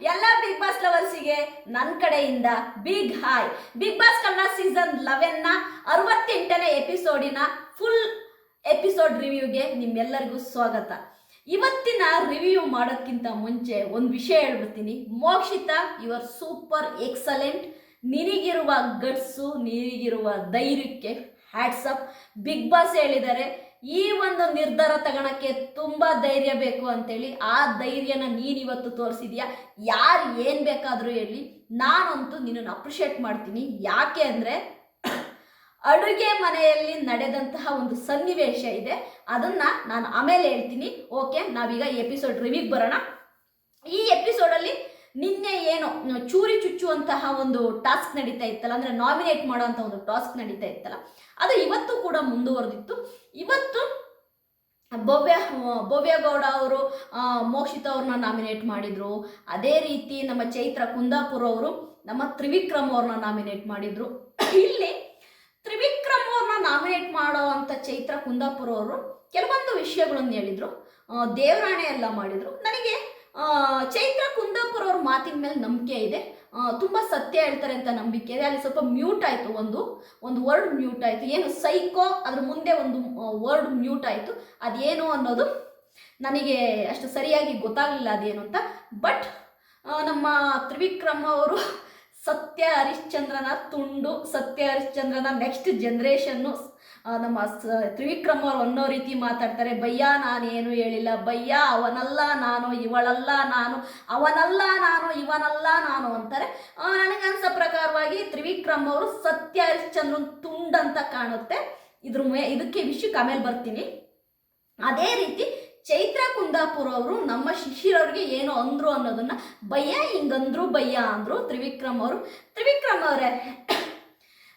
ಎಲ್ಲ big boss ಲವರ್ಸಿಗೆ ನನ್ನ ಕಡೆಯಿಂದ big hi big boss Kannada season ಲೆವೆನ್ನ ಅರವತ್ತೆಂಟನೇ ಎಪಿಸೋಡಿನ ಫುಲ್ ಎಪಿಸೋಡ್ ರಿವ್ಯೂಗೆ ನಿಮ್ಮೆಲ್ಲರಿಗೂ ಸ್ವಾಗತ. ಇವತ್ತಿನ ರಿವ್ಯೂ ಮಾಡೋಕ್ಕಿಂತ ಮುಂಚೆ ಒಂದು ವಿಷಯ ಹೇಳ್ಬಿಡ್ತೀನಿ. ಮೋಕ್ಷಿತಾ ಯುವರ್ ಸೂಪರ್ ಎಕ್ಸಲೆಂಟ್ ನಿನಗಿರುವ ಗಟ್ಸು ನಿನಗಿರುವ ಧೈರ್ಯಕ್ಕೆ ಹ್ಯಾಟ್ಸಪ್ ಬಿಗ್ ಬಾಸ್ ಹೇಳಿದ್ದಾರೆ ಈ ಒಂದು ನಿರ್ಧಾರ ತಗೋಣಕ್ಕೆ ತುಂಬ ಧೈರ್ಯ ಬೇಕು ಅಂತೇಳಿ ಆ ಧೈರ್ಯನ ನೀನು ಇವತ್ತು ತೋರಿಸಿದ್ಯಾ? ಯಾರು ಏನು ಬೇಕಾದರೂ ಹೇಳಿ ನಾನಂತೂ ನಿನ್ನನ್ನು ಅಪ್ರಿಷಿಯೇಟ್ ಮಾಡ್ತೀನಿ. ಯಾಕೆ ಅಂದರೆ ಅಡುಗೆ ಮನೆಯಲ್ಲಿ ನಡೆದಂತಹ ಒಂದು ಸನ್ನಿವೇಶ ಇದೆ. ಅದನ್ನ ನಾನು ಆಮೇಲೆ ಹೇಳ್ತೀನಿ. ಓಕೆ ನಾವೀಗ ಎಪಿಸೋಡ್ ರಿವ್ಯೂಗೆ ಬರೋಣ. ಈ ಎಪಿಸೋಡಲ್ಲಿ ನಿನ್ನೆ ಏನು ಚೂರಿ ಚುಚ್ಚುವಂತಹ ಒಂದು ಟಾಸ್ಕ್ ನಡೀತಾ ಇತ್ತಲ್ಲ, ಅಂದರೆ ನಾಮಿನೇಟ್ ಮಾಡುವಂಥ ಒಂದು ಟಾಸ್ಕ್ ನಡೀತಾ ಇತ್ತಲ್ಲ, ಅದು ಇವತ್ತು ಕೂಡ ಮುಂದುವರೆದಿತ್ತು. ಇವತ್ತು ಭವ್ಯ ಭವ್ಯಗೌಡ ಅವರು ಮೋಕ್ಷಿತ ಅವ್ರನ್ನ ನಾಮಿನೇಟ್ ಮಾಡಿದರು. ಅದೇ ರೀತಿ ನಮ್ಮ ಚೈತ್ರ ಕುಂದಾಪುರ ಅವರು, ನಮ್ಮ ತ್ರಿವಿಕ್ರಮ್ ಅವ್ರನ್ನ ನಾಮಿನೇಟ್ ಮಾಡಿದರು. ಇಲ್ಲಿ ತ್ರಿವಿಕ್ರಮ್ ಅವ್ರನ್ನ ನಾಮಿನೇಟ್ ಮಾಡೋ ಅಂತ ಚೈತ್ರ ಕುಂದಾಪುರ ಅವರು ಕೆಲವೊಂದು ವಿಷಯಗಳನ್ನು ಹೇಳಿದರು. ದೇವರಾಣೆ ಎಲ್ಲ ಮಾಡಿದರು. ನನಗೆ ಚೈತ್ರ ಕುಂದಾಪುರ ಮಾತಿನ ಮೇಲೆ ನಂಬಿಕೆ ಇದೆ. ತುಂಬ ಸತ್ಯ ಹೇಳ್ತಾರೆ ಅಂತ ನಂಬಿಕೆ ಇದೆ. ಅಲ್ಲಿ ಸ್ವಲ್ಪ ಮ್ಯೂಟ್ ಆಯಿತು ಒಂದು ಒಂದು ವರ್ಡ್ ಮ್ಯೂಟ್ ಆಯಿತು. ಏನು ಸೈಕೋ ಅದ್ರ ಮುಂದೆ ಒಂದು ವರ್ಡ್ ಮ್ಯೂಟ್ ಆಯಿತು. ಅದೇನು ಅನ್ನೋದು ನನಗೆ ಅಷ್ಟು ಸರಿಯಾಗಿ ಗೊತ್ತಾಗಲಿಲ್ಲ ಅದೇನು ಅಂತ. ಬಟ್ ನಮ್ಮ ತ್ರಿವಿಕ್ರಮ್ ಅವರು ಸತ್ಯ ಹರಿಶ್ಚಂದ್ರನ ತುಂಡು, ಸತ್ಯ ಹರಿಶ್ಚಂದ್ರನ ನೆಕ್ಸ್ಟ್ ಜನ್ರೇಷನ್ನು ನಮ್ಮ ತ್ರಿವಿಕ್ರಮ್ ಅವರು ಅನ್ನೋ ರೀತಿ ಮಾತಾಡ್ತಾರೆ. ಬಯ್ಯ ನಾನೇನು ಹೇಳಿಲ್ಲ. ಬಯ್ಯ ಅವನಲ್ಲ ನಾನು, ಇವಳಲ್ಲ ನಾನು, ಅವನಲ್ಲ ನಾನು, ಇವನಲ್ಲ ನಾನು ಅಂತಾರೆ. ನನಗೆ ನನಗನ್ಸೋ ಪ್ರಕಾರವಾಗಿ ತ್ರಿವಿಕ್ರಮ್ ಅವರು ಸತ್ಯ ಹರಿಶ್ಚಂದ್ರನ್ ತುಂಡಂತ ಕಾಣುತ್ತೆ. ಇದ್ರ ಇದಕ್ಕೆ ವಿಷಯಕ್ಕೆ ಆಮೇಲೆ ಬರ್ತೀನಿ. ಅದೇ ರೀತಿ ಚೈತ್ರ ಕುಂದಾಪುರ ಅವರು ನಮ್ಮ ಶಿಶಿರವ್ರಿಗೆ ಏನು ಅಂದ್ರು ಅನ್ನೋದನ್ನ ಭಯ ಹಿಂಗಂದ್ರು ಭಯ ಅಂದ್ರು ತ್ರಿವಿಕ್ರಮ್ ಅವರು. ತ್ರಿವಿಕ್ರಮ್ ಅವರೇ,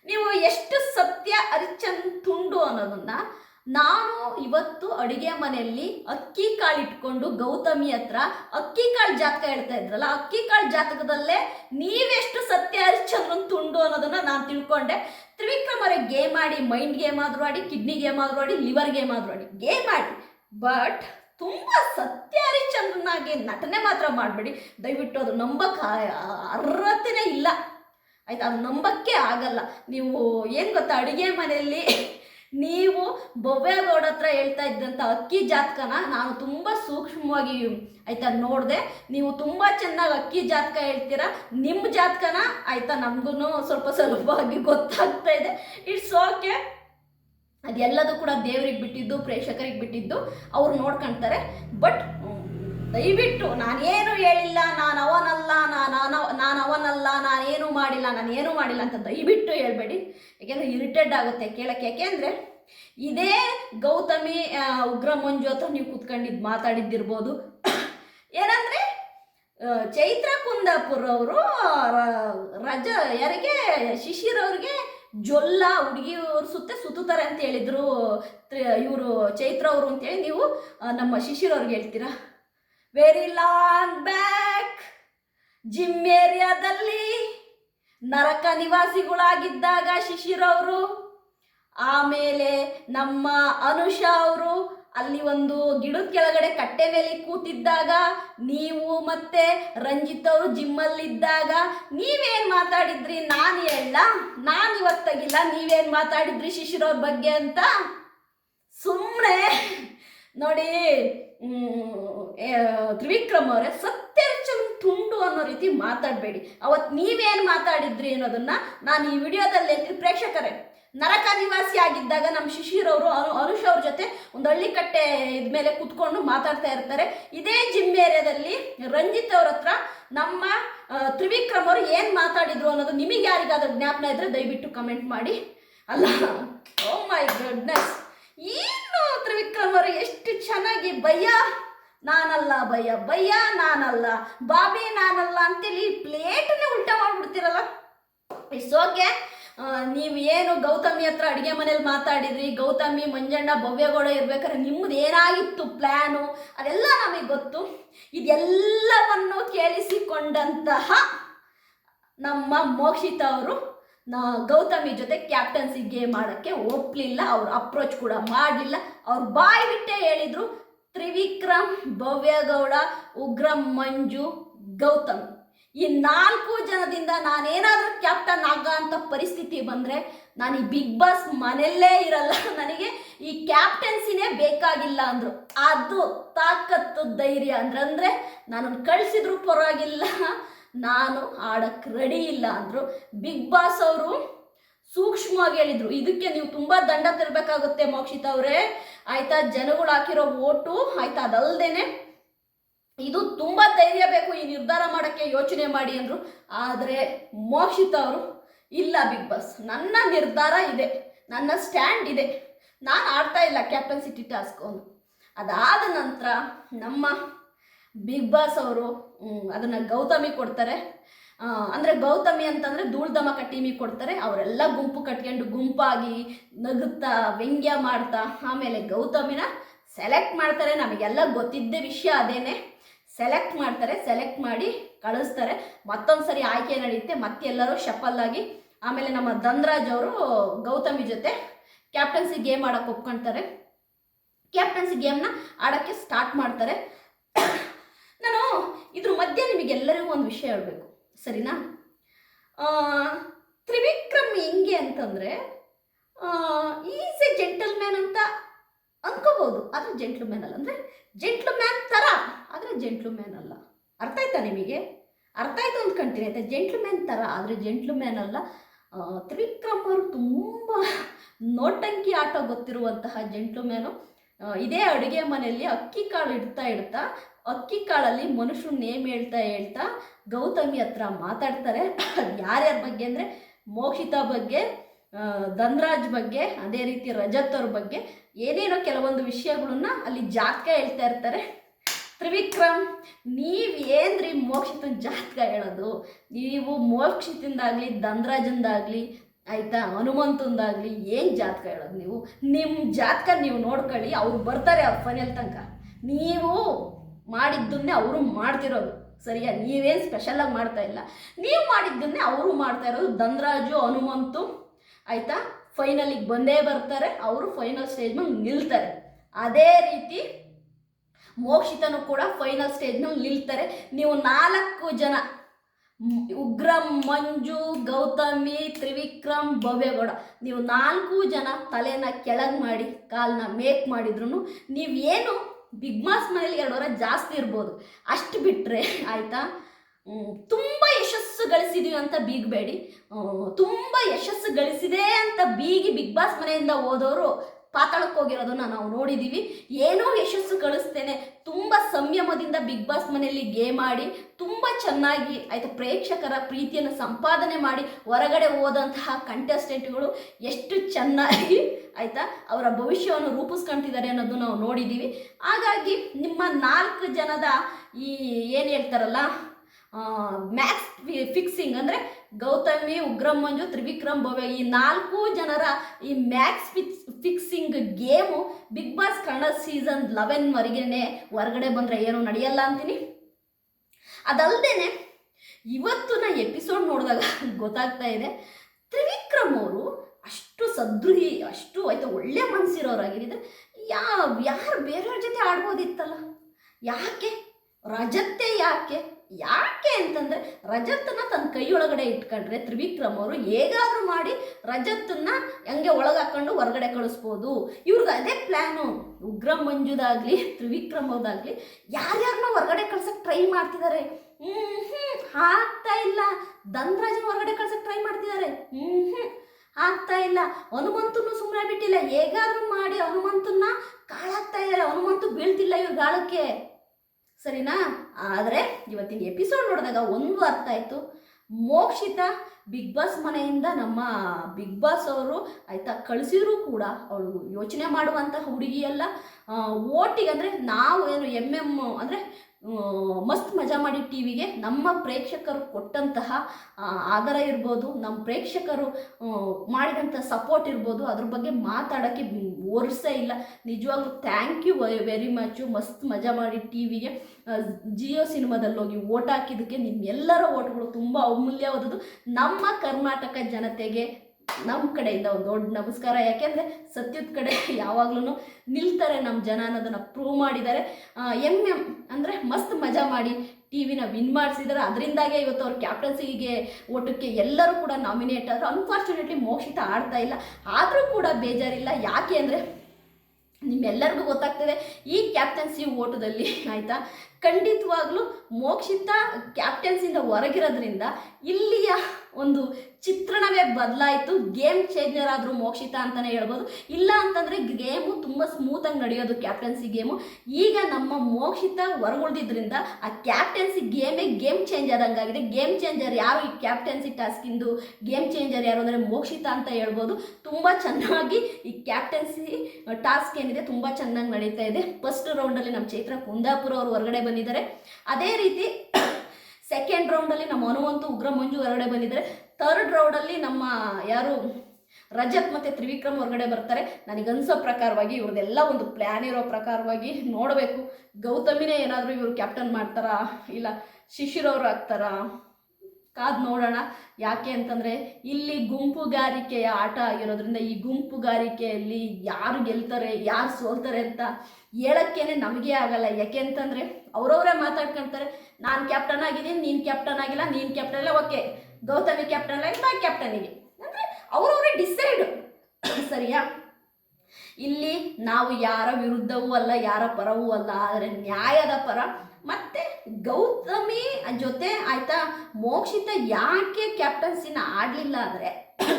ನೀವು ಎಷ್ಟು ಸತ್ಯ ಅರಿಚಂದ್ ತುಂಡು ಅನ್ನೋದನ್ನ ನಾನು ಇವತ್ತು ಅಡುಗೆ ಮನೆಯಲ್ಲಿ ಅಕ್ಕಿ ಕಾಳು ಇಟ್ಕೊಂಡು ಗೌತಮಿ ಹತ್ರ ಅಕ್ಕಿ ಕಾಳು ಜಾತಕ ಹೇಳ್ತಾ ಇದ್ರಲ್ಲ, ಅಕ್ಕಿ ಕಾಳು ಜಾತಕದಲ್ಲೇ ನೀವೆಷ್ಟು ಸತ್ಯ ಹರಿಶ್ಚಂದ್ರನ್ ತುಂಡು ಅನ್ನೋದನ್ನ ನಾನು ತಿಳ್ಕೊಂಡೆ. ತ್ರಿವಿಕ್ರಮ್ ಅವರೇ, ಗೇಮ್ ಆಡಿ, ಮೈಂಡ್ ಗೇಮ್ ಆದರೂ ಆಡಿ, ಕಿಡ್ನಿ ಗೇಮ್ ಆದರೂ ಆಡಿ, ಲಿವರ್ ಗೇಮ್ ಆದರೂ ಆಡಿ, ಗೇಮ್ ಆಡಿ, ಬಟ್ ತುಂಬ ಸತ್ಯ ಹರಿಶ್ಚಂದ್ರನಾಗಿ ನಟನೆ ಮಾತ್ರ ಮಾಡಬೇಡಿ. ದಯವಿಟ್ಟು ಅದು ನಂಬಕ್ಕೆ ಅರ್ಹತೆನೇ ಇಲ್ಲ. ಆಯ್ತಾ? ಅದು ನಂಬಕ್ಕೆ ಆಗಲ್ಲ. ನೀವು ಏನು ಗೊತ್ತಾ? ಅಡುಗೆ ಮನೆಯಲ್ಲಿ ನೀವು ಬೊವ್ವೇಗೌಡ ಹತ್ರ ಹೇಳ್ತಾ ಇದ್ದಂಥ ಅಕ್ಕಿ ಜಾತಕನ ನಾನು ತುಂಬ ಸೂಕ್ಷ್ಮವಾಗಿ ಆಯ್ತಾ ನೋಡಿದೆ. ನೀವು ತುಂಬ ಚೆನ್ನಾಗಿ ಅಕ್ಕಿ ಜಾತಕ ಹೇಳ್ತೀರಾ? ನಿಮ್ಮ ಜಾತಕನ ಆಯ್ತಾ ನಮಗೂ ಸ್ವಲ್ಪ ಸ್ವಲ್ಪವಾಗಿ ಗೊತ್ತಾಗ್ತಾ ಇದೆ. ಇಟ್ಸ್ ಓಕೆ ಅದೆಲ್ಲದೂ ಕೂಡ ದೇವ್ರಿಗೆ ಬಿಟ್ಟಿದ್ದು, ಪ್ರೇಕ್ಷಕರಿಗೆ ಬಿಟ್ಟಿದ್ದು, ಅವ್ರು ನೋಡ್ಕೊಳ್ತಾರೆ ಬಟ್ ದಯವಿಟ್ಟು ನಾನೇನು ಹೇಳಿಲ್ಲ ನಾನು ಅವನಲ್ಲ ನಾನು ನಾನು ಅವನಲ್ಲ ನಾನೇನು ಮಾಡಿಲ್ಲ ನಾನು ಏನು ಮಾಡಿಲ್ಲ ಅಂತ ದಯವಿಟ್ಟು ಹೇಳಬೇಡಿ. ಯಾಕೆಂದರೆ ಇರಿಟೆಡ್ ಆಗುತ್ತೆ ಕೇಳಕ್ಕೆ. ಯಾಕೆಂದರೆ ಇದೇ ಗೌತಮಿ ಉಗ್ರ ಮಂಜು ಹತ್ರ ನೀವು ಕುತ್ಕೊಂಡಿದ್ದು, ಮಾತಾಡಿದ್ದಿರ್ಬೋದು. ಏನಂದರೆ ಚೈತ್ರ ಕುಂದಾಪುರ್ ಅವರು ರಜ, ಯಾರಿಗೆ? ಶಿಶಿರ್ ಅವ್ರಿಗೆ ಜೊಲ್ಲ ಹುಡುಗಿಯವ್ರ ಸುತ್ತ ಸುತ್ತುತ್ತಾರೆ ಅಂತ ಹೇಳಿದ್ರು ಇವರು ಚೈತ್ರ ಅವರು ಅಂತೇಳಿ ನೀವು ನಮ್ಮ ಶಿಶಿರ್ ಅವ್ರಿಗೆ ಹೇಳ್ತೀರಾ? ವೆರಿ ಲಾಂಗ್ ಬ್ಯಾಕ್ ಜಿಮ್ ಏರಿಯಾದಲ್ಲಿ ನರಕ ನಿವಾಸಿಗಳಾಗಿದ್ದಾಗ ಶಿಶಿರವರು ಆಮೇಲೆ ನಮ್ಮ ಅನುಷಾ ಅವರು ಅಲ್ಲಿ ಒಂದು ಗಿಡದ ಕೆಳಗಡೆ ಕಟ್ಟೆ ಮೇಲೆ ಕೂತಿದ್ದಾಗ ನೀವು ಮತ್ತೆ ರಂಜಿತ್ ಅವರು ಜಿಮ್ಮಲ್ಲಿದ್ದಾಗ ನೀವೇನು ಮಾತಾಡಿದ್ರಿ? ನಾನು ಹೇಳ. ನಾನು ಇವತ್ತಾಗಿಲ್ಲ ತೆಗಿಲ್ಲ. ನೀವೇನು ಮಾತಾಡಿದ್ರಿ ಶಿಶಿರ ಬಗ್ಗೆ ಅಂತ? ಸುಮ್ಮನೆ ನೋಡಿ ತ್ರಿವಿಕ್ರಮ್ ಅವರೇ ಸತ್ಯರ್ಚನ್ ತುಂಡು ಅನ್ನೋ ರೀತಿ ಮಾತಾಡಬೇಡಿ. ಅವತ್ತು ನೀವೇನು ಮಾತಾಡಿದ್ರಿ ಅನ್ನೋದನ್ನ ನಾನು ಈ ವಿಡಿಯೋದಲ್ಲಿ ಪ್ರೇಕ್ಷಕರೇ ನರಕ ನಿವಾಸಿ ಆಗಿದ್ದಾಗ ನಮ್ಮ ಶಿಶಿರ್ ಅವರು, ಅನು, ಅನುಷ್ ಅವ್ರ ಜೊತೆ ಒಂದು ಹಳ್ಳಿಕಟ್ಟೆ ಇದ್ಮೇಲೆ ಕುತ್ಕೊಂಡು ಮಾತಾಡ್ತಾ ಇರ್ತಾರೆ. ಇದೇ ಜಿಮ್ ಏರಿಯಾದಲ್ಲಿ ರಂಜಿತ್ ಅವ್ರ ಹತ್ರ ನಮ್ಮ ತ್ರಿವಿಕ್ರಮ್ ಅವರು ಏನು ಮಾತಾಡಿದ್ರು ಅನ್ನೋದು ನಿಮಗೆ ಯಾರಿಗಾದ್ರೂ ಜ್ಞಾಪನ ಇದ್ರೆ ದಯವಿಟ್ಟು ಕಮೆಂಟ್ ಮಾಡಿ. ಅಲ್ಲ ಓ ಮೈ ಗುಡ್ನೆಸ್ ಏನು ತ್ರಿವಿಕ್ರಮ್ ಅವರು, ಎಷ್ಟು ಚೆನ್ನಾಗಿ ಭಯ ನಾನಲ್ಲ ಭಯ ಭಯ ನಾನಲ್ಲ. ಬಾಬಿ ನಾನಲ್ಲ ಅಂತೇಳಿ ಪ್ಲೇಟನ್ನೇ ಉಲ್ಟಾ ಮಾಡ್ಬಿಡ್ತೀರಲ್ಲ. ಇಟ್ಸ್ ಓಕೆ ನೀವು ಏನು ಗೌತಮಿ ಹತ್ರ ಅಡುಗೆ ಮನೇಲಿ ಮಾತಾಡಿದ್ರಿ, ಗೌತಮಿ, ಮಂಜಣ್ಣ, ಭವ್ಯಗೌಡ ಇರ್ಬೇಕಾದ್ರೆ ನಿಮ್ಮದು ಏನಾಗಿತ್ತು ಪ್ಲ್ಯಾನು ಅದೆಲ್ಲ ನಮಗೆ ಗೊತ್ತು. ಇದೆಲ್ಲವನ್ನು ಕೇಳಿಸಿಕೊಂಡಂತಹ ನಮ್ಮ ಮೋಕ್ಷಿತ ಅವರು, ನಾ ಗೌತಮಿ ಜೊತೆ ಕ್ಯಾಪ್ಟನ್ಸಿ ಗೇಮ್ ಆಡೋಕ್ಕೆ ಒಪ್ಪಲಿಲ್ಲ ಅವ್ರು ಅಪ್ರೋಚ್ ಕೂಡ ಮಾಡಲಿಲ್ಲ ಅವ್ರು ಬಾಯಿ ಬಿಟ್ಟೇ ಹೇಳಿದರು, ತ್ರಿವಿಕ್ರಮ್, ಭವ್ಯಗೌಡ ಉಗ್ರಂ ಮಂಜು, ಗೌತಮ್. ಈ ನಾಲ್ಕು ಜನದಿಂದ ನಾನೇನಾದ್ರೂ ಕ್ಯಾಪ್ಟನ್ ಆಗ ಅಂತ ಪರಿಸ್ಥಿತಿ ಬಂದರೆ ನಾನು ಈ ಬಿಗ್ ಬಾಸ್ ಮನೆಯಲ್ಲೇ ಇರಲ್ಲ. ನನಗೆ ಈ ಕ್ಯಾಪ್ಟನ್ಸಿನೇ ಬೇಕಾಗಿಲ್ಲ ಅಂದರು. ಅದು ತಾಕತ್ತು, ಧೈರ್ಯ ಅಂದ್ರೆ. ಅಂದರೆ ನಾನು ಕಳಿಸಿದ್ರು ಪರವಾಗಿಲ್ಲ. ನಾನು ಆಡಕ್ಕೆ ರೆಡಿ ಇಲ್ಲ ಅಂದರು. ಬಿಗ್ ಬಾಸ್ ಅವರು ಸೂಕ್ಷ್ಮವಾಗಿ ಹೇಳಿದ್ರು. ಇದಕ್ಕೆ ನೀವು ತುಂಬ ದಂಡ ತರಬೇಕಾಗುತ್ತೆ ಮೋಕ್ಷಿತ ಅವರೇ. ಆಯ್ತಾ, ಜನಗಳು ಹಾಕಿರೋ ಓಟು, ಆಯ್ತಾ, ಅದಲ್ದೇನೆ ಇದು ತುಂಬ ಧೈರ್ಯ ಬೇಕು ಈ ನಿರ್ಧಾರ ಮಾಡೋಕ್ಕೆ ಯೋಚನೆ ಮಾಡಿ ಅಂದರು. ಆದರೆ ಮೋಕ್ಷಿತ ಅವರು, ಇಲ್ಲ ಬಿಗ್ ಬಾಸ್, ನನ್ನ ನಿರ್ಧಾರ ಇದೆ, ನನ್ನ ಸ್ಟ್ಯಾಂಡ್ ಇದೆ, ನಾನು ಆಡ್ತಾ ಇಲ್ಲ ಕ್ಯಾಪ್ಟನ್ಸಿಟಿ ಟಾಸ್ಕ್ ಅವನು ಅದಾದ ನಂತರ ನಮ್ಮ ಬಿಗ್ ಬಾಸ್ ಅವರು ಅದನ್ನು ಗೌತಮಿ ಕೊಡ್ತಾರೆ. ಅಂದರೆ ಗೌತಮಿ ಅಂತಂದರೆ ಧೂಳ್ದಮಕ ಟೀಮಿಗೆ ಕೊಡ್ತಾರೆ. ಅವರೆಲ್ಲ ಗುಂಪು ಕಟ್ಕೊಂಡು ಗುಂಪಾಗಿ ನಗುತ್ತಾ, ವ್ಯಂಗ್ಯ ಮಾಡ್ತಾ, ಆಮೇಲೆ ಗೌತಮಿನ ಸೆಲೆಕ್ಟ್ ಮಾಡ್ತಾರೆ. ನಮಗೆಲ್ಲ ಗೊತ್ತಿದ್ದೇ ವಿಷಯ ಅದೇನೆ. ಸೆಲೆಕ್ಟ್ ಮಾಡ್ತಾರೆ ಸೆಲೆಕ್ಟ್ ಮಾಡಿ ಕಳಿಸ್ತಾರೆ. ಮತ್ತೊಂದು ಸರಿ ಆಯ್ಕೆ ನಡೆಯುತ್ತೆ ಮತ್ತೆಲ್ಲರೂ ಶಫಲ್ ಆಗಿ, ಆಮೇಲೆ ನಮ್ಮ ಧನ್ರಾಜ್ ಅವರು ಗೌತಮಿ ಜೊತೆ ಕ್ಯಾಪ್ಟನ್ಸಿ ಗೇಮ್ ಆಡೋಕೆ ಒಪ್ಕೊಳ್ತಾರೆ ಕ್ಯಾಪ್ಟನ್ಸಿ ಗೇಮ್ನ ಆಡೋಕ್ಕೆ ಸ್ಟಾರ್ಟ್ ಮಾಡ್ತಾರೆ. ನಾನು ಇದ್ರ ಮಧ್ಯೆ ನಿಮಗೆಲ್ಲರಿಗೂ ಒಂದು ವಿಷಯ ಹೇಳಬೇಕು. ಸರಿನಾ? ತ್ರಿವಿಕ್ರಮ್ ಹೆಂಗೆ ಅಂತಂದರೆ ಈಸ್ ಎ ಜೆಂಟಲ್ಮ್ಯಾನ್ ಅಂತ ಅಂದ್ಕೋಬೋದು ಆದರೆ ಜೆಂಟ್ಲ್ಮ್ಯಾನ್ ಅಲ್ಲ ಅಂದರೆ ಜೆಂಟ್ಲ್ಮ್ಯಾನ್ ಥರ ಆದರೆ ಜೆಂಟ್ಲ್ಮ್ಯಾನ್ ಅಲ್ಲ. ಅರ್ಥ ಆಯ್ತಾ ನಿಮಗೆ? ಅರ್ಥ ಆಯ್ತು ಅಂದ್ಕೊಂತೀನಿ ಆಯ್ತಾ ಜೆಂಟ್ಲ್ಮ್ಯಾನ್ ಥರ ಆದರೆ ಜೆಂಟ್ಲ್ಮ್ಯಾನ್ ಅಲ್ಲ. ಆ, ತ್ರಿವಿಕ್ರಮ್ ಅವರು ತುಂಬ ನೋಟಂಕಿ ಆಟ ಗೊತ್ತಿರುವಂತಹ ಜೆಂಟ್ಲು ಮ್ಯಾನು ಇದೇ ಅಡುಗೆ ಮನೆಯಲ್ಲಿ ಅಕ್ಕಿ ಕಾಳು ಇಡ್ತಾ ಇಡ್ತಾ ಅಕ್ಕಿ ಕಾಳಲ್ಲಿ ಮನುಷ್ಯರು ನೇಮ್ ಹೇಳ್ತಾ ಹೇಳ್ತಾ ಗೌತಮಿ ಹತ್ರ ಮಾತಾಡ್ತಾರೆ. ಅದು ಯಾರ್ಯಾರ ಬಗ್ಗೆ ಅಂದರೆ ಮೋಕ್ಷಿತಾ ಬಗ್ಗೆ ಧನ್ರಾಜ್ ಬಗ್ಗೆ ಅದೇ ರೀತಿ ರಜತ್ ಅವ್ರ ಬಗ್ಗೆ ಏನೇನೋ ಕೆಲವೊಂದು ವಿಷಯಗಳನ್ನ ಅಲ್ಲಿ ಜಾತಕ ಹೇಳ್ತಾ ಇರ್ತಾರೆ. ತ್ರಿವಿಕ್ರಮ್, ನೀವು ಏನ್ರಿ ಮೋಕ್ಷಿತನ ಜಾತಕ ಹೇಳೋದು? ನೀವು ಮೋಕ್ಷಿತಿಂದಾಗಲಿ ದಂದ್ರಾಜಿಂದಾಗ್ಲಿ ಆಯಿತಾ, ಹನುಮಂತಂದಾಗಲಿ ಏನು ಜಾತಕ ಹೇಳೋದು ನೀವು? ನಿಮ್ಮ ಜಾತಕ ನೀವು ನೋಡ್ಕೊಳ್ಳಿ, ಅವ್ರು ಬರ್ತಾರೆ ಅವ್ರ ಫೈನಲ್ ತನಕ. ನೀವು ಮಾಡಿದ್ದನ್ನೇ ಅವರು ಮಾಡ್ತಿರೋದು. ಸರಿಯಾ? ನೀವೇನು ಸ್ಪೆಷಲಾಗಿ ಮಾಡ್ತಾ ಇಲ್ಲ. ನೀವು ಮಾಡಿದ್ದನ್ನೇ ಅವರು ಮಾಡ್ತಾ ಇರೋದು ಧನ್ರಾಜು, ಹನುಮಂತು, ಆಯಿತಾ? ಫೈನಲಿಗೆ ಬಂದೇ ಬರ್ತಾರೆ, ಅವರು ಫೈನಲ್ ಸ್ಟೇಜ್ ಮೇಲೆ ನಿಲ್ತಾರೆ. ಅದೇ ರೀತಿ ಮೋಕ್ಷಿತನು ಕೂಡ ಫೈನಲ್ ಸ್ಟೇಜ್ನಲ್ಲಿ ನಿಲ್ತಾರೆ. ನೀವು ನಾಲ್ಕು ಜನ, ಉಗ್ರಂ, ಮಂಜು, ಗೌತಮಿ ತ್ರಿವಿಕ್ರಮ್ ಭವ್ಯಗೌಡ, ನೀವು ನಾಲ್ಕು ಜನ ತಲೆನ ಕೆಳಗೆ ಮಾಡಿ ಕಾಲನ್ನ ಮೇಕ್ ಮಾಡಿದ್ರು ನೀವು ಏನು ಬಿಗ್ ಬಾಸ್ ಮನೇಲಿ ಎರಡು ವಾರ ಜಾಸ್ತಿ ಇರ್ಬೋದು. ಅಷ್ಟು ಬಿಟ್ಟರೆ ಆಯಿತಾ? ತುಂಬ ಯಶಸ್ಸು ಗಳಿಸಿದೀವಿ ಅಂತ ಬೀಗಬೇಡಿ. ತುಂಬ ಯಶಸ್ಸು ಗಳಿಸಿದೆ ಅಂತ ಬೀಗಿ ಬಿಗ್ ಬಾಸ್ ಮನೆಯಿಂದ ಹೋದವರು ಪಾತಾಳಕ್ಕೆ ಹೋಗಿರೋದನ್ನ ನಾವು ನೋಡಿದ್ದೀವಿ ಏನೋ ಯಶಸ್ಸು ಗಳಿಸ್ತೇನೆ ತುಂಬ ಸಂಯಮದಿಂದ ಬಿಗ್ ಬಾಸ್ ಮನೆಯಲ್ಲಿ ಗೇಮ್ ಆಡಿ, ತುಂಬ ಚೆನ್ನಾಗಿ ಆಯಿತು ಪ್ರೇಕ್ಷಕರ ಪ್ರೀತಿಯನ್ನು ಸಂಪಾದನೆ ಮಾಡಿ, ಹೊರಗಡೆ ಹೋದಂತಹ ಕಂಟೆಸ್ಟೆಂಟ್ಗಳು ಎಷ್ಟು ಚೆನ್ನಾಗಿ ಆಯಿತಾ ಅವರ ಭವಿಷ್ಯವನ್ನು ರೂಪಿಸ್ಕೊಂತಿದ್ದಾರೆ ಅನ್ನೋದು ನಾವು ನೋಡಿದ್ದೀವಿ ಹಾಗಾಗಿ ನಿಮ್ಮ ನಾಲ್ಕು ಜನದ ಈ ಏನು ಹೇಳ್ತಾರಲ್ಲ ಮ್ಯಾಕ್ಸ್ ಫಿಕ್ಸಿಂಗ್ ಅಂದರೆ ಗೌತಮಿ ಉಗ್ರಂ ಮಂಜು ತ್ರಿವಿಕ್ರಮ್ ಭವ್ಯ ಈ ನಾಲ್ಕು ಜನರ ಈ max fix, fixing game big boss Kannada season ಲೆವೆನ್ವರೆಗೇ ಹೊರಗಡೆ ಬಂದರೆ ಏನು ನಡೆಯಲ್ಲ ಅಂತೀನಿ. ಅದಲ್ಲದೆ ಇವತ್ತು ನಾ ಎಪಿಸೋಡ್ ನೋಡಿದಾಗ ಗೊತ್ತಾಗ್ತಾ ಇದೆ, ತ್ರಿವಿಕ್ರಮ್ ಅವರು ಅಷ್ಟು ಸದೃಹಿ ಅಷ್ಟು ಆಯಿತು ಒಳ್ಳೆ ಮನಸ್ಸಿರೋರಾಗಿರಿದ್ರೆ ಯಾವ, ಯಾರು ಬೇರೆಯವ್ರ ಜೊತೆ ಆಡ್ಬೋದಿತ್ತಲ್ಲ? ಯಾಕೆ? ರಜತ್ತೆ ಯಾಕೆ? ಯಾಕೆ ಅಂತಂದರೆ ರಜತನ ತನ್ನ ಕೈಯೊಳಗಡೆ ಇಟ್ಕೊಂಡ್ರೆ ತ್ರಿವಿಕ್ರಮ್ ಅವರು ಹೇಗಾದರೂ ಮಾಡಿ ರಜತ್ತನ್ನ ಹಂಗೆ ಒಳಗಾಕೊಂಡು ಹೊರಗಡೆ ಕಳಿಸ್ಬೋದು. ಇವ್ರಿಗೆ ಅದೇ ಪ್ಲ್ಯಾನು ಉಗ್ರ ಮಂಜುದಾಗಲಿ, ತ್ರಿವಿಕ್ರಮ್ ಯಾರ್ಯಾರನ್ನ ಹೊರಗಡೆ ಕಳ್ಸಕ್ಕೆ ಟ್ರೈ ಮಾಡ್ತಿದ್ದಾರೆ. ಹ್ಞೂ ಆಗ್ತಾ ಇಲ್ಲ. ಧನ್ರಾಜನ ಹೊರಗಡೆ ಕಳ್ಸಕ್ಕೆ ಟ್ರೈ ಮಾಡ್ತಿದ್ದಾರೆ. ಹ್ಞೂ ಆಗ್ತಾ ಇಲ್ಲ. ಹನುಮಂತನು ಸುಮ್ಮನೆ ಬಿಟ್ಟಿಲ್ಲ. ಹೇಗಾದ್ರೂ ಮಾಡಿ ಹನುಮಂತನ್ನ ಕಾಳಾಗ್ತಾ ಇದ್ದಾರೆ. ಹನುಮಂತು ಬೀಳ್ತಿಲ್ಲ ಇವ್ರ ಗಾಳಕ್ಕೆ. ಸರಿನಾ? ಆದರೆ ಇವತ್ತಿನ ಎಪಿಸೋಡ್ ನೋಡಿದಾಗ ಒಂದು ಅರ್ಥ ಆಯಿತು. ಮೋಕ್ಷಿತ ಬಿಗ್ ಬಾಸ್ ಮನೆಯಿಂದ ನಮ್ಮ ಬಿಗ್ ಬಾಸ್ ಅವರು ಆಯಿತಾ ಕಳಿಸಿದ್ರು ಕೂಡ ಅವಳು ಯೋಚನೆ ಮಾಡುವಂಥ ಹುಡುಗಿಯೆಲ್ಲ. ಓಟಿಗೆ ಅಂದರೆ ನಾವು ಏನು ಎಂ ಎಂ ಅಂದರೆ ಮಸ್ತ್ ಮಜಾ ಮಾಡಿ ಟಿ ವಿಗೆ ನಮ್ಮ ಪ್ರೇಕ್ಷಕರು ಕೊಟ್ಟಂತಹ ಆಧಾರ ಇರ್ಬೋದು, ನಮ್ಮ ಪ್ರೇಕ್ಷಕರು ಮಾಡಿದಂಥ ಸಪೋರ್ಟ್ ಇರ್ಬೋದು, ಅದ್ರ ಬಗ್ಗೆ ಮಾತಾಡೋಕ್ಕೆ ಓರ್ಸೇ ಇಲ್ಲ. ನಿಜವಾಗ್ಲೂ ಥ್ಯಾಂಕ್ ಯು ವೆರಿ ಮಚ್ಚು ಮಸ್ತ್ ಮಜಾ ಮಾಡಿ ಟಿ ವಿಗೆ ಜಿಯೋ ಸಿನಿಮಾದಲ್ಲಿ ಹೋಗಿ ಓಟ್ ಹಾಕಿದ್ದಕ್ಕೆ ನಿಮ್ಮೆಲ್ಲರ ಓಟ್ಗಳು ತುಂಬ ಅಮೂಲ್ಯವಾದದ್ದು. ನಮ್ಮ ಕರ್ನಾಟಕ ಜನತೆಗೆ ನಮ್ಮ ಕಡೆಯಿಂದ ಒಂದು ದೊಡ್ಡ ನಮಸ್ಕಾರ. ಯಾಕೆಂದರೆ ಸತ್ಯದ ಕಡೆ ಯಾವಾಗ್ಲೂ ನಿಲ್ತಾರೆ ನಮ್ಮ ಜನ ಅನ್ನೋದನ್ನು ಪ್ರೂವ್ ಮಾಡಿದ್ದಾರೆ. ಎಂ ಎಂ ಅಂದರೆ ಮಸ್ತ್ ಮಜಾ ಮಾಡಿ ಟಿ ವಿನ ವಿನ್ ಮಾಡಿಸಿದ್ದಾರೆ. ಅದರಿಂದಾಗೆ ಇವತ್ತು ಅವ್ರ ಕ್ಯಾಪ್ಟನ್ಸಿಗೆ ಓಟಕ್ಕೆ ಎಲ್ಲರೂ ಕೂಡ ನಾಮಿನೇಟ್ ಆದರು. ಅನ್ಫಾರ್ಚುನೇಟ್ಲಿ ಮೋಕ್ಷಿತ ಆಡ್ತಾ ಇಲ್ಲ. ಆದರೂ ಕೂಡ ಬೇಜಾರಿಲ್ಲ. ಯಾಕೆ ಅಂದರೆ ನಿಮ್ಮೆಲ್ಲರಿಗೂ ಗೊತ್ತಾಗ್ತದೆ, ಈ ಕ್ಯಾಪ್ಟನ್ಸಿ ಓಟದಲ್ಲಿ ಆಯಿತಾ? ಖಂಡಿತವಾಗ್ಲೂ ಮೋಕ್ಷಿತ ಕ್ಯಾಪ್ಟನ್ಸಿಂದ ಹೊರಗಿರೋದ್ರಿಂದ ಇಲ್ಲಿಯ ಒಂದು ಚಿತ್ರಣವೇ ಬದಲಾಯಿತು. ಗೇಮ್ ಚೇಂಜರ್ ಆದರೂ ಮೋಕ್ಷಿತ ಅಂತಲೇ ಹೇಳ್ಬೋದು. ಇಲ್ಲ ಅಂತಂದರೆ ಗೇಮು ತುಂಬ ಸ್ಮೂತಾಗಿ ನಡೆಯೋದು ಕ್ಯಾಪ್ಟನ್ಸಿ ಗೇಮು ಈಗ ನಮ್ಮ ಮೋಕ್ಷಿತ ಹೊರಗುಳ್ದಿದ್ರಿಂದ ಆ ಕ್ಯಾಪ್ಟನ್ಸಿ ಗೇಮೇ ಗೇಮ್ ಚೇಂಜ್ ಆದಂಗಾಗಿದೆ. ಗೇಮ್ ಚೇಂಜರ್ ಯಾರು ಈ ಕ್ಯಾಪ್ಟನ್ಸಿ ಟಾಸ್ಕಿಂದು ಗೇಮ್ ಚೇಂಜರ್ ಯಾರು ಅಂದರೆ ಮೋಕ್ಷಿತ ಅಂತ ಹೇಳ್ಬೋದು. ತುಂಬ ಚೆನ್ನಾಗಿ ಈ ಕ್ಯಾಪ್ಟನ್ಸಿ ಟಾಸ್ಕ್ ಏನಿದೆ ತುಂಬ ಚೆನ್ನಾಗಿ ನಡೀತಾ ಇದೆ. ಫಸ್ಟ್ ರೌಂಡಲ್ಲಿ ನಮ್ಮ ಚೈತ್ರ ಕುಂದಾಪುರ ಅವರು ಹೊರಗಡೆ ಬಂದಿದ್ದಾರೆ. ಅದೇ ರೀತಿ ಸೆಕೆಂಡ್ ರೌಂಡಲ್ಲಿ ನಮ್ಮ ಹನುಮಂತು ಉಗ್ರ ಮಂಜು ಹೊರಗಡೆ ಬಂದಿದ್ದಾರೆ. ಥರ್ಡ್ ರೌಂಡಲ್ಲಿ ನಮ್ಮ ಯಾರು ರಜತ್ ಮತ್ತು ತ್ರಿವಿಕ್ರಮ್ ಹೊರಗಡೆ ಬರ್ತಾರೆ. ನನಗನ್ಸೋ ಪ್ರಕಾರವಾಗಿ ಇವ್ರದ್ದೆಲ್ಲ ಒಂದು ಪ್ಲ್ಯಾನ್ ಇರೋ ಪ್ರಕಾರವಾಗಿ ನೋಡಬೇಕು. ಗೌತಮಿನೇ ಏನಾದರೂ ಇವರು ಕ್ಯಾಪ್ಟನ್ ಮಾಡ್ತಾರಾ? ಇಲ್ಲ ಶಿಶಿರವ್ರು ಆಗ್ತಾರಾ? ಕಾದ್ ನೋಡೋಣ. ಯಾಕೆ ಅಂತಂದರೆ ಇಲ್ಲಿ ಗುಂಪುಗಾರಿಕೆಯ ಆಟ ಆಗಿರೋದ್ರಿಂದ ಈ ಗುಂಪುಗಾರಿಕೆಯಲ್ಲಿ ಯಾರು ಗೆಲ್ತಾರೆ, ಯಾರು ಸೋಲ್ತಾರೆ ಅಂತ ಹೇಳಕ್ಕೇನೆ ನಮಗೆ ಆಗಲ್ಲ. ಯಾಕೆ ಅಂತಂದರೆ ಅವರವರೇ ಮಾತಾಡ್ಕೊಳ್ತಾರೆ ನಾನು ಕ್ಯಾಪ್ಟನ್ ಆಗಿದ್ದೀನಿ, ನೀನು ಕ್ಯಾಪ್ಟನ್ ಆಗಿಲ್ಲ, ನೀನು ಕ್ಯಾಪ್ಟನ್ ಇಲ್ಲ ಓಕೆ ಗೌತಮಿ ಕ್ಯಾಪ್ಟನ್ ಆಗಿ ನಾ ಕ್ಯಾಪ್ಟನಿಗೆ ಅಂದರೆ ಅವರವರೇ ಡಿಸೈಡ್ ಸರಿಯಾ? ಇಲ್ಲಿ ನಾವು ಯಾರ ವಿರುದ್ಧವೂ ಅಲ್ಲ, ಯಾರ ಪರವೂ ಅಲ್ಲ, ಆದರೆ ನ್ಯಾಯದ ಪರ ಮತ್ತೆ ಗೌತಮಿ ಜೊತೆ ಆಯ್ತಾ ಮೋಕ್ಷಿತ ಯಾಕೆ ಕ್ಯಾಪ್ಟನ್ಸಿನ ಆಡಲಿಲ್ಲ ಅಂದರೆ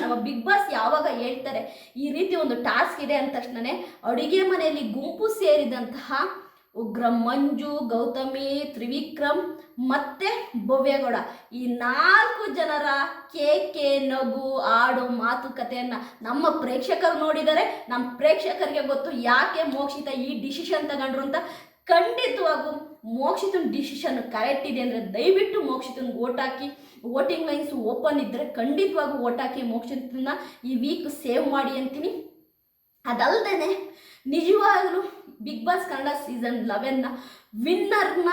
ನಮ್ಮ ಬಿಗ್ ಬಾಸ್ ಯಾವಾಗ ಹೇಳ್ತಾರೆ, ಈ ರೀತಿ ಒಂದು ಟಾಸ್ಕ್ ಇದೆ ಅಂದ ತಕ್ಷಣನೇ ಅಡುಗೆ ಮನೆಯಲ್ಲಿ ಗುಂಪು ಸೇರಿದಂತಹ ಉಗ್ರ ಮಂಜು, ಗೌತಮಿ, ತ್ರಿವಿಕ್ರಮ್ ಮತ್ತೆ ಭವ್ಯಗೌಡ, ಈ ನಾಲ್ಕು ಜನರ ಕೇಕೆ, ನಗು, ಆಡು ಮಾತುಕತೆಯನ್ನು ನಮ್ಮ ಪ್ರೇಕ್ಷಕರು ನೋಡಿದರೆ ನಮ್ಮ ಪ್ರೇಕ್ಷಕರಿಗೆ ಗೊತ್ತು ಯಾಕೆ ಮೋಕ್ಷಿತ ಈ ಡಿಸಿಷನ್ ತಗೊಂಡ್ರು ಅಂತ ಖಂಡಿತವಾಗೂ ಮೋಕ್ಷಿತನ ಡಿಸಿಷನ್ ಕರೆಕ್ಟ್ ಇದೆ ಅಂದರೆ ದಯವಿಟ್ಟು ಮೋಕ್ಷಿತನ ಓಟ್ ಹಾಕಿ ವೋಟಿಂಗ್ ಲೈನ್ಸ್ ಓಪನ್ ಇದ್ದರೆ ಖಂಡಿತವಾಗೂ ಓಟ್ ಹಾಕಿ ಮೋಕ್ಷಿತನ ಈ ವೀಕ್ ಸೇವ್ ಮಾಡಿ ಅಂತೀನಿ. ಅದಲ್ಲದೆ ನಿಜವಾಗಲೂ ಬಿಗ್ ಬಾಸ್ ಕನ್ನಡ ಸೀಸನ್ ಲೆವೆನ್ನ ವಿನ್ನರ್ನ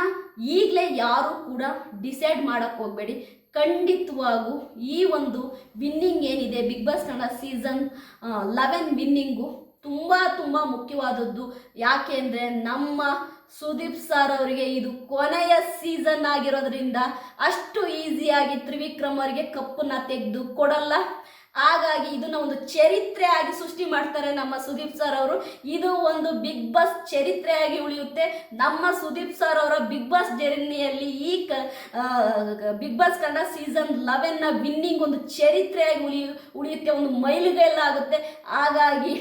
ಈಗಲೇ ಯಾರು ಕೂಡ ಡಿಸೈಡ್ ಮಾಡೋಕ್ಕೆ ಹೋಗಬೇಡಿ. ಖಂಡಿತವಾಗೂ ಈ ಒಂದು ವಿನ್ನಿಂಗ್ ಏನಿದೆ big boss Kannada season eleven winning ತುಂಬ ತುಂಬ ಮುಖ್ಯವಾದದ್ದು. ಯಾಕೆ ಅಂದರೆ ನಮ್ಮ ಸುದೀಪ್ ಸರ್ ಅವರಿಗೆ ಇದು ಕೊನೆಯ ಸೀಸನ್ ಆಗಿರೋದ್ರಿಂದ ಅಷ್ಟು ಈಸಿಯಾಗಿ ತ್ರಿವಿಕ್ರಮ್ ಅವರಿಗೆ ಕಪ್ಪನ್ನ ತೆಗೆದು ಕೊಡಲ್ಲ. ಹಾಗಾಗಿ ಇದನ್ನ ಒಂದು ಚರಿತ್ರೆ ಆಗಿ ಸೃಷ್ಟಿ ಮಾಡ್ತಾರೆ ನಮ್ಮ ಸುದೀಪ್ ಸರ್ ಅವರು. ಇದು ಒಂದು ಬಿಗ್ ಬಾಸ್ ಚರಿತ್ರೆಯಾಗಿ ಉಳಿಯುತ್ತೆ. ನಮ್ಮ ಸುದೀಪ್ ಸರ್ ಅವರ ಬಿಗ್ ಬಾಸ್ ಜರ್ನಿಯಲ್ಲಿ ಈ ಕ ಬಿಗ್ ಬಾಸ್ ಕನ್ನಡ ಸೀಸನ್ ಲೆವೆನ್ನ ವಿನ್ನಿಂಗ್ ಒಂದು ಚರಿತ್ರೆಯಾಗಿ ಉಳಿಯು, ಉಳಿಯುತ್ತೆ. ಒಂದು ಮೈಲುಗಲ್ಲಾಗುತ್ತೆ ಹಾಗಾಗಿ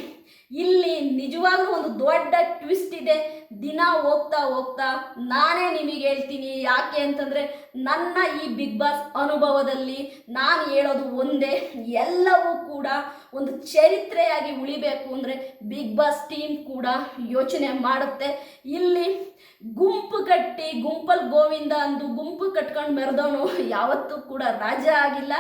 ಇಲ್ಲಿ ನಿಜವಾಗ್ಲೂ ಒಂದು ದೊಡ್ಡ ಟ್ವಿಸ್ಟ್ ಇದೆ. ದಿನ ಹೋಗ್ತಾ ಹೋಗ್ತಾ ನಾನೇ ನಿಮಗೆ ಹೇಳ್ತೀನಿ, ಯಾಕೆ ಅಂತಂದರೆ ನನ್ನ ಈ ಬಿಗ್ ಬಾಸ್ ಅನುಭವದಲ್ಲಿ ನಾನು ಹೇಳೋದು ಒಂದೇ, ಎಲ್ಲವೂ ಕೂಡ ಒಂದು ಚರಿತ್ರೆಯಾಗಿ ಉಳಿಬೇಕು ಅಂದರೆ ಬಿಗ್ ಬಾಸ್ ಟೀಮ್ ಕೂಡ ಯೋಚನೆ ಮಾಡುತ್ತೆ. ಇಲ್ಲಿ ಗುಂಪು ಕಟ್ಟಿ ಗುಂಪಲ್ ಗೋವಿಂದ ಅಂದು ಗುಂಪು ಕಟ್ಕೊಂಡು ಮೆರೆದವನು ಯಾವತ್ತೂ ಕೂಡ ರಾಜ ಆಗಿಲ್ಲ.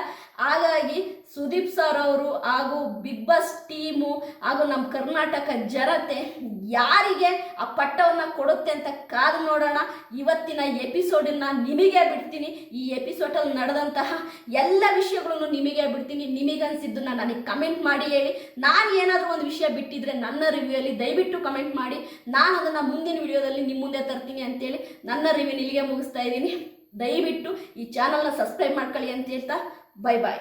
ಹಾಗಾಗಿ ಸುದೀಪ್ ಸರ್ ಅವರು ಹಾಗೂ ಬಿಗ್ ಬಾಸ್ ಟೀಮು ಹಾಗೂ ನಮ್ಮ ಕರ್ನಾಟಕ ಜನತೆ ಯಾರಿಗೆ ಆ ಪಟ್ಟವನ್ನು ಕೊಡುತ್ತೆ ಅಂತ ಕಾದು ನೋಡೋಣ. ಇವತ್ತಿನ ಎಪಿಸೋಡನ್ನ ನಿಮಗೆ ಬಿಡ್ತೀನಿ. ಈ ಎಪಿಸೋಡಲ್ಲಿ ನಡೆದಂತಹ ಎಲ್ಲ ವಿಷಯಗಳನ್ನು ನಿಮಗೆ ಬಿಡ್ತೀನಿ. ನಿಮಗನ್ಸಿದ್ದನ್ನ ನನಗೆ ಕಮೆಂಟ್ ಮಾಡಿ ಹೇಳಿ. ನಾನು ಏನಾದರೂ ಒಂದು ವಿಷಯ ಬಿಟ್ಟಿದ್ರೆ ನನ್ನ ರಿವ್ಯೂಯಲ್ಲಿ ದಯವಿಟ್ಟು ಕಮೆಂಟ್ ಮಾಡಿ. ನಾನು ಅದನ್ನು ಮುಂದಿನ ವಿಡಿಯೋದಲ್ಲಿ ನಿಮ್ಮ ಮುಂದೆ ತರ್ತೀನಿ ಅಂತೇಳಿ ನನ್ನ ರಿವ್ಯೂ ಇಲ್ಲಿಗೆ ಮುಗಿಸ್ತಾ ಇದ್ದೀನಿ. ದಯವಿಟ್ಟು ಈ ಚಾನಲ್ನ ಸಬ್ಸ್ಕ್ರೈಬ್ ಮಾಡ್ಕೊಳ್ಳಿ ಅಂತ ಹೇಳ್ತಾ ಬೈ ಬಾಯ್